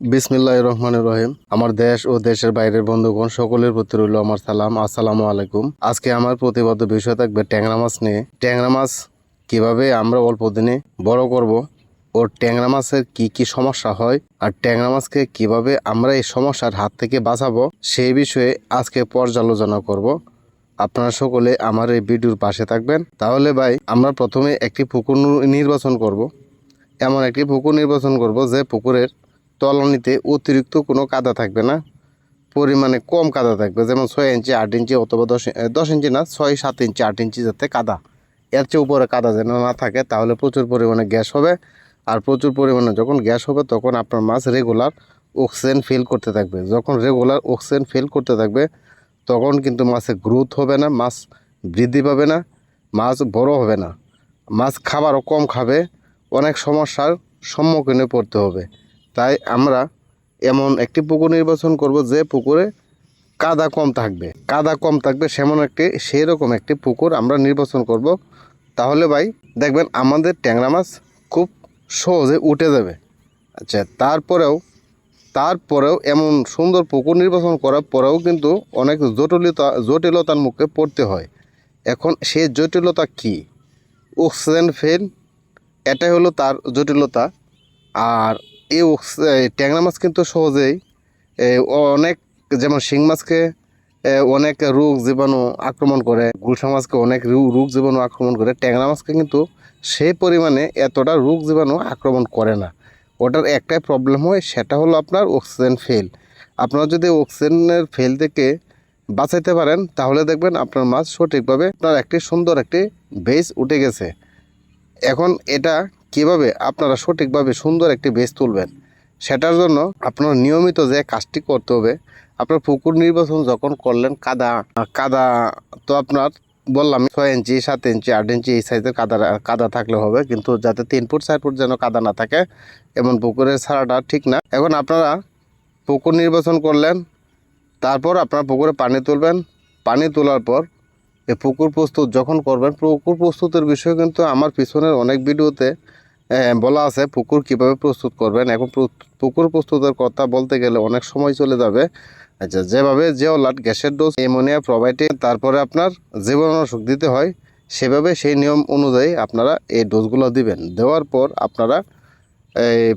বিসমিল্লাহ রহমান রহিম। আমার দেশ ও দেশের বাইরের বন্ধুগণ, সকলের প্রতি রইল আমার সালাম। আসসালামু আলাইকুম। আজকে আমার প্রতিবদ্ধ বিষয় থাকবে ট্যাংরা মাছ নিয়ে। ট্যাংরা মাছ কীভাবে আমরা অল্প দিনে বড় করব, ও ট্যাংরা মাছের কি কি সমস্যা হয়, আর ট্যাংরা মাছকে কীভাবে আমরা এই সমস্যার হাত থেকে বাঁচাবো, সেই বিষয়ে আজকে পর্যালোচনা করব। আপনারা সকলে আমার এই ভিডিওর পাশে থাকবেন। তাহলে ভাই, আমরা প্রথমে একটি পুকুর নির্বাচন করব। এমন একটি পুকুর নির্বাচন করব যে পুকুরের তলনিতে অতিরিক্ত কোনো কাদা থাকবে না। পরিমাণে কম কাদা থাকবে, যেমন ছয় ইঞ্চি, আট ইঞ্চি অথবা দশ দশ ইঞ্চি না, ছয়, সাত ইঞ্চি, আট ইঞ্চি যাতে কাদা। এর চেয়ে উপরে কাদা যেন না থাকে, তাহলে প্রচুর পরিমাণে গ্যাস হবে। আর প্রচুর পরিমাণে যখন গ্যাস হবে, তখন আপনার মাছ রেগুলার অক্সিজেন ফিল করতে থাকবে। যখন রেগুলার অক্সিজেন ফিল করতে থাকবে, তখন কিন্তু মাছের গ্রোথ হবে না, মাছ বৃদ্ধি পাবে না, মাছ বড় হবে না। মাছ খাবারও কম খাবে, অনেক সমস্যার সম্মুখীনে পড়তে হবে। তাই আমরা এমন একটি পুকুর নির্বাচন করব যে পুকুরে কাদা কম থাকবে। কাদা কম থাকবে সেমন একটি সেই রকম একটি পুকুর আমরা নির্বাচন করব। তাহলে ভাই, দেখবেন আমাদের ট্যাংরা মাছ খুব সহজে উঠে যাবে। আচ্ছা তারপরেও তারপরেও এমন সুন্দর পুকুর নির্বাচন করার পরেও কিন্তু অনেক জটিলতা, জটিলতার মুখে পড়তে হয়। এখন সেই জটিলতা কি? অক্সিজেন ফেল এটাই হলো তার জটিলতা। আর এই ট্যাংরা মাছ কিন্তু সহজেই অনেক যেমন শিং মাছকে অনেক রোগ জীবাণু আক্রমণ করে, গুলশা মাছকে অনেক রোগ জীবাণু আক্রমণ করে, ট্যাংরা মাছকে কিন্তু সেই পরিমাণে এতটা রোগ জীবাণু আক্রমণ করে না। ওটার একটাই প্রবলেম হয়, সেটা হলো আপনার অক্সিজেন ফেল আপনারা যদি অক্সিজেনের ফেল থেকে বাঁচাইতে পারেন, তাহলে দেখবেন আপনার মাছ সঠিকভাবে, আপনার একটি সুন্দর একটি বেস উঠে গেছে। এখন এটা কীভাবে আপনারা সঠিকভাবে সুন্দর একটি বেস তুলবেন, সেটার জন্য আপনার নিয়মিত যে কাজটি করতে হবে, আপনার পুকুর নির্বাচন যখন করলেন কাদা কাদা তো আপনার বললাম ছয় ইঞ্চি, সাত ইঞ্চি, আট ইঞ্চি এই সাইজের কাদা কাদা থাকলে হবে, কিন্তু যাতে তিন ফুট, চার ফুট যেন কাদা না থাকে, এমন পুকুরের ছাড়াটা ঠিক না। এখন আপনারা পুকুর নির্বাচন করলেন, তারপর আপনার পুকুরে পানি তুলবেন, পানি তোলার পর এই পুকুর প্রস্তুত যখন করবেন, পুকুর প্রস্তুতের বিষয়ে কিন্তু আমার পিছনের অনেক ভিডিওতে বলা আছে, পুকুর কীভাবে প্রস্তুত করবেন? এখন পুকুর প্রস্তুতের কথা বলতে গেলে অনেক সময় চলে যাবে। আচ্ছা যেভাবে জিওলাট গ্যাসের ডোজ অ্যামোনিয়া প্রোভাইটে তারপরে আপনার জীবাণুনাশক দিতে হয়, সেভাবে সেই নিয়ম অনুযায়ী আপনারা এই ডোজগুলো দিবেন। দেওয়ার পর আপনারা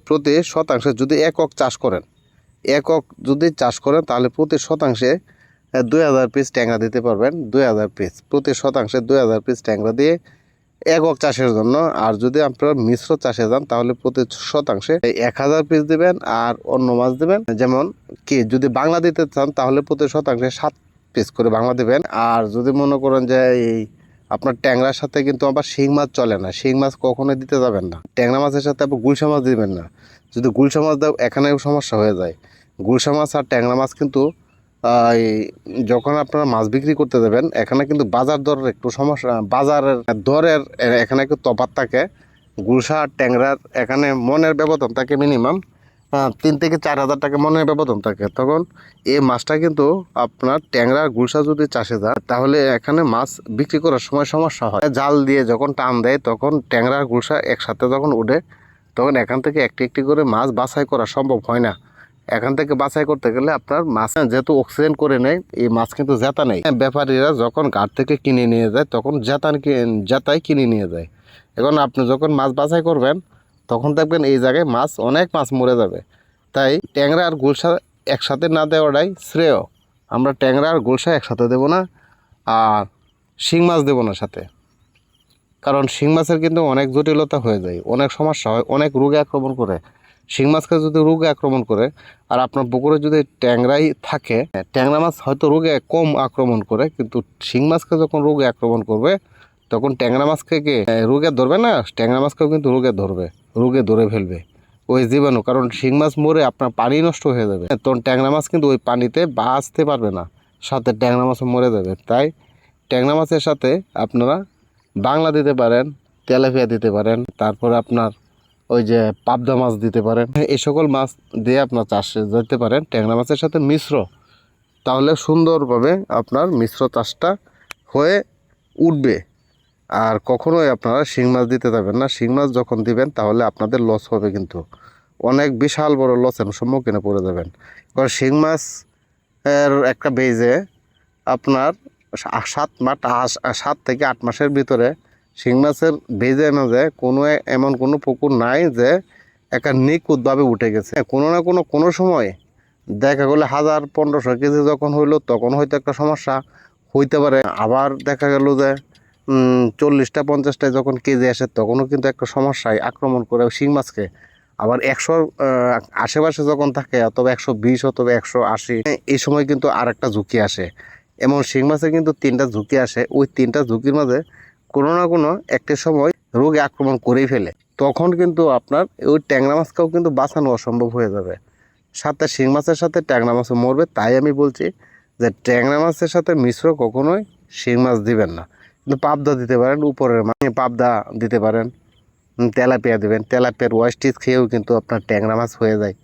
প্রতি শতাংশে যদি একক চাষ করেন, একক যদি চাষ করেন, তাহলে প্রতি শতাংশে দুই হাজার পিস ট্যাংরা দিতে পারবেন। দুই হাজার পিস প্রতি শতাংশে দুই হাজার পিস ট্যাংরা দিয়ে একক চাষের জন্য। আর যদি আপনারা মিশ্র চাষে যান, তাহলে প্রতি শতাংশে এক হাজার পিস দিবেন আর অন্য মাছ দিবেন। যেমন কি, যদি বাংলা দিতে চান, তাহলে প্রতি শতাংশে সাত পিস করে বাংলা দিবেন। আর যদি মনে করেন যে এই আপনার ট্যাংরার সাথে কিন্তু আবার শিং মাছ চলে না, শিং মাছ কখনোই দিতে যাবেন না। ট্যাংরা মাছের সাথে আবার গুলশা মাছ দিবেন না। যদি গুলশা মাছ দাও, এখানেও সমস্যা হয়ে যায়। গুলশা মাছ আর ট্যাংরা মাছ কিন্তু যখন আপনারা মাছ বিক্রি করতে যাবেন, এখানে কিন্তু বাজার দরের একটু সমস্যা, বাজারের দরের এখানে একটু তফাৎ থাকে। গুলশা ট্যাংরার এখানে মনের ব্যবধান থাকে মিনিমাম তিন থেকে চার হাজার টাকা মনের ব্যবধান থাকে। তখন এই মাছটা কিন্তু আপনার ট্যাংরা, গুলশা যদি চাষে যায় তাহলে এখানে মাছ বিক্রি করার সময় সমস্যা হয়। জাল দিয়ে যখন টান দেয়, তখন ট্যাংরা, গুলশা একসাথে যখন উঠে, তখন এখান থেকে একটি একটি করে মাছ বাছাই করা সম্ভব হয় না। এখান থেকে বাছাই করতে গেলে আপনার মাছ যেহেতু অক্সিজেন করে নেয়, এই মাছ কিন্তু জেতা নেই। ব্যাপারীরা যখন ঘাট থেকে কিনে নিয়ে যায়, তখন জেতান জেতাই কিনে নিয়ে যায়। এখন আপনি যখন মাছ বাছাই করবেন, তখন দেখবেন এই জায়গায় মাছ, অনেক মাছ মরে যাবে। তাই ট্যাংরা আর গুলশা একসাথে না দেওয়াটাই শ্রেয়। আমরা ট্যাংরা আর গুলশা একসাথে দেবো না, আর শিং মাছ দেবো না সাথে। কারণ শিং মাছের কিন্তু অনেক জটিলতা হয়ে যায়, অনেক সমস্যা হয়, অনেক রোগে আক্রমণ করে। শিং মাছকে যদি রোগে আক্রমণ করে, আর আপনার পুকুরে যদি ট্যাংরাই থাকে, ট্যাংরা মাছ হয়তো রোগে কম আক্রমণ করে, কিন্তু শিং মাছকে যখন রোগে আক্রমণ করবে, তখন ট্যাংরা মাছকে কে? রোগে ধরবে না? ট্যাংরা মাছকেও কিন্তু রোগে ধরবে, রোগে ধরে ফেলবে ওই জীবাণু, কারণ শিং মাছ মরে আপনার পানি নষ্ট হয়ে যাবে। তখন ট্যাংরা মাছ কিন্তু ওই পানিতে বাঁচতে পারবে না, সাথে ট্যাংরা মাছও মরে যাবে। তাই ট্যাংরা মাছের সাথে আপনারা বাংলা দিতে পারেন, তেলাপিয়া দিতে পারেন, তারপরে আপনার ওই যে পাবদা মাছ দিতে পারেন। এই সকল মাছ দিয়ে আপনার চাষে যেতে পারেন। ট্যাংরা মাছের সাথে মিশ্র। তাহলে সুন্দরভাবে আপনার মিশ্র চাষটা হয়ে উঠবে। আর কখনোই আপনারা শিং মাছ দিতে যাবেন না। শিং মাছ যখন দিবেন, তাহলে আপনাদের লস হবে কিন্তু। অনেক বিশাল বড় লসের সম্মুখীনে পড়ে যাবেন। কারণ শিং মাছ এর একটা বেজে আপনার সাত মাস সাত থেকে আট মাসের ভিতরে শিং মাছের বেজে মাঝে কোনো এমন কোনো পুকুর নাই যে একটা নিখুঁতভাবে উঠে গেছে। কোনো না কোনো কোনো সময় দেখা গেলো হাজার পনেরোশো কেজি যখন হইল, তখন হয়তো একটা সমস্যা হইতে পারে। আবার দেখা গেল যে চল্লিশটা পঞ্চাশটায় যখন কেজি আসে, তখনও কিন্তু একটা সমস্যায় আক্রমণ করে শিং মাছকে। আবার একশোর আশেপাশে যখন থাকে, অথবা একশো বিশ, অথবা একশো আশি এই সময় কিন্তু আর একটা ঝুঁকি আসে। এমন শিং মাছে কিন্তু তিনটা ঝুঁকি আসে। ওই তিনটা ঝুঁকির মাঝে কোনো না কোনো একটা সময় রোগে আক্রমণ করেই ফেলে। তখন কিন্তু আপনার ওই ট্যাংরা মাছকেও কিন্তু বাঁচানো অসম্ভব হয়ে যাবে। সাথে শিং মাছের সাথে ট্যাংরা মাছও মরবে, তাই আমি বলছি যে ট্যাংরা মাছের সাথে মিশ্র কখনোই শিং মাছ দিবেন না। কিন্তু পাবদা দিতে পারেন, উপরের মানে পাবদা দিতে পারেন তেলাপিয়া দিবেন। তেলাপিয়ার ওয়েস্টিজ খেয়েও কিন্তু আপনার ট্যাংরা মাছ হয়ে যায়।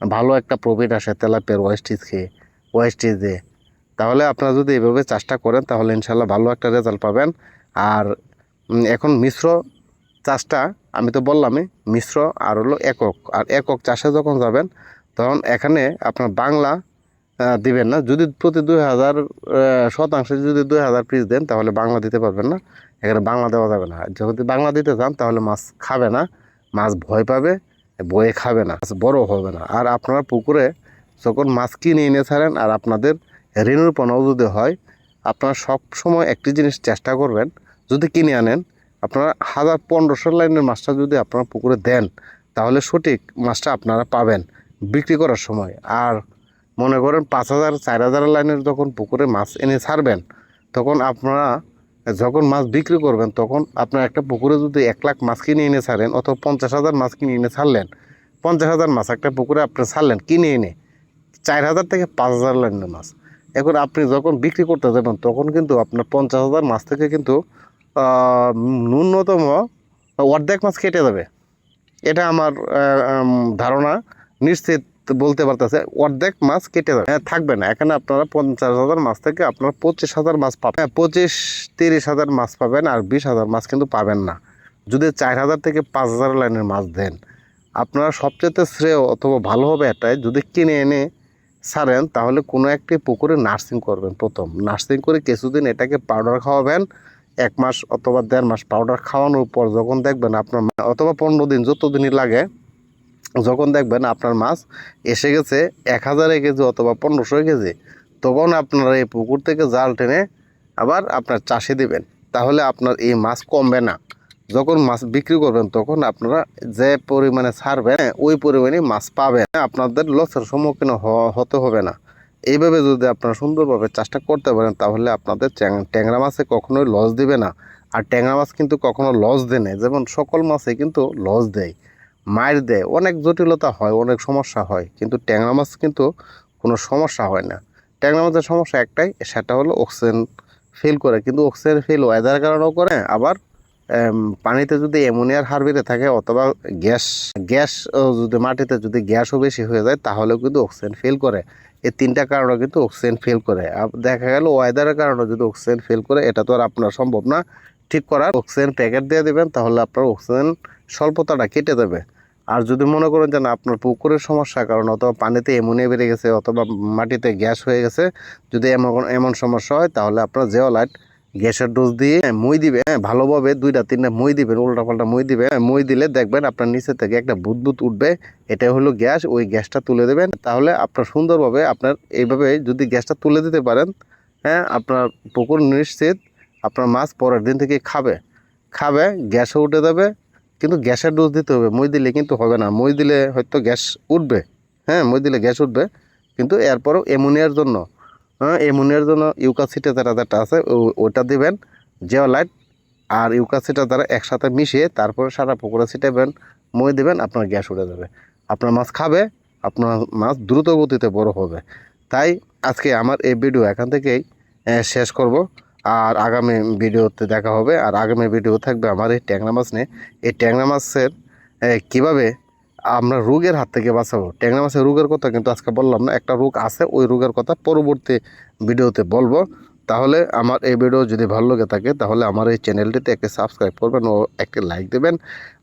ভালো একটা প্রফিট আসে তেলাপিয়ার ওয়েস্টিজ খেয়ে ওয়েস্টিজ দিয়ে। তাহলে আপনারা যদি এভাবে চাষটা করেন, তাহলে ইনশাল্লাহ ভালো একটা রেজাল্ট পাবেন। আর এখন মিশ্র চাষটা আমি তো বললামই, মিশ্র আর হলো একক। আর একক চাষে যখন যাবেন, তখন এখানে আপনার বাংলা দিবেন না। যদি প্রতি দুই হাজার শতাংশে যদি দুই হাজার পিস দেন, তাহলে বাংলা দিতে পারবেন না। এখানে বাংলা দেওয়া যাবে না। যদি বাংলা দিতে চান, তাহলে মাছ খাবে না। মাছ ভয় পাবে, বয়ে খাবে না। মাছ বড় হবে না। আর আপনারা পুকুরে যখন মাছ কিনে এনে ছাড়েন, আর আপনাদের ঋণের পণাও যদি হয়, আপনারা সব সময় একটি জিনিস চেষ্টা করবেন যদি কিনে আনেন, আপনারা হাজার পনেরোশো লাইনের মাছটা যদি আপনারা পুকুরে দেন, তাহলে সঠিক মাছটা আপনারা পাবেন বিক্রি করার সময়। আর মনে করেন পাঁচ হাজার, চার হাজার লাইনের যখন পুকুরে মাছ এনে ছাড়বেন, তখন আপনারা যখন মাছ বিক্রি করবেন, তখন আপনার একটা পুকুরে যদি এক লাখ মাছ কিনে এনে ছাড়েন, অথবা পঞ্চাশ হাজার মাছ কিনে এনে ছাড়লেন, পঞ্চাশ হাজার মাছ একটা পুকুরে আপনি ছাড়লেন, কিনে এনে, চার হাজার থেকে পাঁচ হাজার লাইনের মাছ। এখন আপনি যখন বিক্রি করতে যাবেন, তখন কিন্তু আপনার পঞ্চাশ হাজার মাছ থেকে কিন্তু ন্যূনতম অর্ধেক মাছ কেটে যাবে। এটা আমার ধারণা। নিশ্চিত বলতে পারতেছে অর্ধেক মাছ কেটে যাবে। হ্যাঁ, থাকবে না। এখানে আপনারা পঞ্চাশ হাজার মাছ থেকে আপনারা পঁচিশ হাজার মাছ পাবেন। হ্যাঁ, পঁচিশ তিরিশ হাজার মাছ পাবেন আর বিশ হাজার মাছ কিন্তু পাবেন না। যদি চার হাজার থেকে পাঁচ হাজার লাইনের মাছ দেন আপনারা সবচেয়ে শ্রেয় অথবা ভালো হবে এটাই যদি কিনে এনে ছাড়েন তাহলে কোনো একটি পুকুরে নার্সিং করবেন প্রথম। নার্সিং করে কিছুদিন এটাকে পাউডার খাওয়াবেন এক মাস অথবা দেড় মাস পাউডার খাওয়ানোর পর যখন দেখবেন আপনার অথবা পনেরো দিন যত দিনই লাগে, যখন দেখবেন আপনার মাছ এসে গেছে এক হাজারে কেজি অথবা পনেরোশো কেজি, তখন আপনারা এই পুকুর থেকে জাল টেনে আবার আপনার চাষে দিবেন। তাহলে আপনার এই মাছ কমবে না। যখন মাছ বিক্রি করবেন, তখন আপনারা যে পরিমাণে ছাড়বেন, ওই পরিমাণে মাছ পাবেন। আপনাদের লসের সম্মুখীন হতে হবে না। এইভাবে যদি আপনারা সুন্দরভাবে চাষটা করতে পারেন, তাহলে আপনাদের ট্যাংরা মাছে কখনোই লস দিবে না। আর ট্যাংরা মাছ কিন্তু কখনো লস দেয় না যেমন সকল মাছে কিন্তু লস দেয় মায়ের দেয়। অনেক জটিলতা হয়, অনেক সমস্যা হয়। কিন্তু ট্যাংরা মাছ কিন্তু কোনো সমস্যা হয় না। ট্যাংরা মাছের সমস্যা একটাই, সেটা হলো অক্সিজেন ফেল করে। কিন্তু অক্সিজেন ফেল ওয়েদার কারণেও করে, আবার পানিতে যদি অ্যামোনিয়ার হার বেড়ে থাকে অথবা গ্যাস গ্যাস যদি মাটিতে যদি গ্যাসও বেশি হয়ে যায়, তাহলেও কিন্তু অক্সিজেন ফেল করে। এই তিনটা কারণে কিন্তু অক্সিজেন ফেল করে। আব- দেখা গেল ওয়েদারের কারণে যদি অক্সিজেন ফেল করে, এটা তো আর আপনার সম্ভব না। ঠিক করার অক্সিজেন প্যাকেট দিয়ে দেবেন, তাহলে আপনার অক্সিজেন স্বল্পতাটা কেটে দেবে। আর যদি মনে করেন যে না, আপনার পুকুরের সমস্যার কারণে অথবা পানিতে অ্যামোনিয়া বেড়ে গেছে অথবা মাটিতে গ্যাস হয়ে গেছে, যদি এমন এমন সমস্যা হয়, তাহলে আপনার জেওলাইট গ্যাসের ডোজ দিয়ে মই দিবে হ্যাঁ, ভালোভাবে দুইটা তিনটা মই দিবেন উল্টা পাল্টা মই দিবে হ্যাঁ, মই দিলে দেখবেন আপনার নিচে থেকে একটা বুদবুদ উঠবে এটা হলো গ্যাস ওই গ্যাসটা তুলে দেবেন। তাহলে আপনার সুন্দরভাবে আপনার এইভাবে যদি গ্যাসটা তুলে দিতে পারেন হ্যাঁ আপনার পুকুর নিশ্চিত আপনার মাছ পরের দিন থেকে খাবে। খাবে গ্যাসও উঠে যাবে কিন্তু গ্যাসের ডোজ দিতে হবে। মই দিলে কিন্তু হবে না। মই দিলে হয়তো গ্যাস উঠবে হ্যাঁ মই দিলে গ্যাস উঠবে কিন্তু এরপরও অ্যামোনিয়ার জন্য হ্যাঁ অ্যামোনিয়ার জন্য ইউকাসিটা যারা যেটা আছে ওটা দিবেন জিওলাইট আর ইউকাসিটা দ্বারা একসাথে মিশিয়ে তারপরে সারা পুকুরে ছিটাবেন মই দেবেন, আপনার গ্যাস উঠে যাবে। আপনার মাছ খাবে, আপনার মাছ দ্রুত গতিতে বড় হবে। তাই আজকে আমার এই ভিডিও এখান থেকেই শেষ করব। আর আগামী ভিডিওতে দেখা হবে। আর আগামী ভিডিও থাকবে আমার এই ট্যাংরা মাছ নিয়ে। এই ট্যাংরা মাছের কীভাবে আমরা রোগের হাত থেকে বাঁচাবো। ট্যাংরা মাছের রোগের কথা কিন্তু আজকে বললাম না, একটা রোগ আছে, ওই রোগের কথা পরবর্তী ভিডিওতে বলব। তাহলে আমার এই ভিডিও যদি ভালো লাগে থাকে, তাহলে আমার এই চ্যানেলটিতে একটা সাবস্ক্রাইব করবেন ও একটা লাইক দেবেন,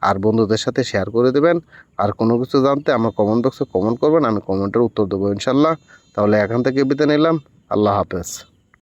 আর বন্ধুদের সাথে শেয়ার করে দেবেন। আর কোনো কিছু জানতে আমার কমেন্ট বক্সে কমেন্ট করবেন, আমি কমেন্টের উত্তর দেবো ইনশাল্লাহ। তাহলে এখান থেকে বিদায় নিলাম, আল্লাহ হাফেজ।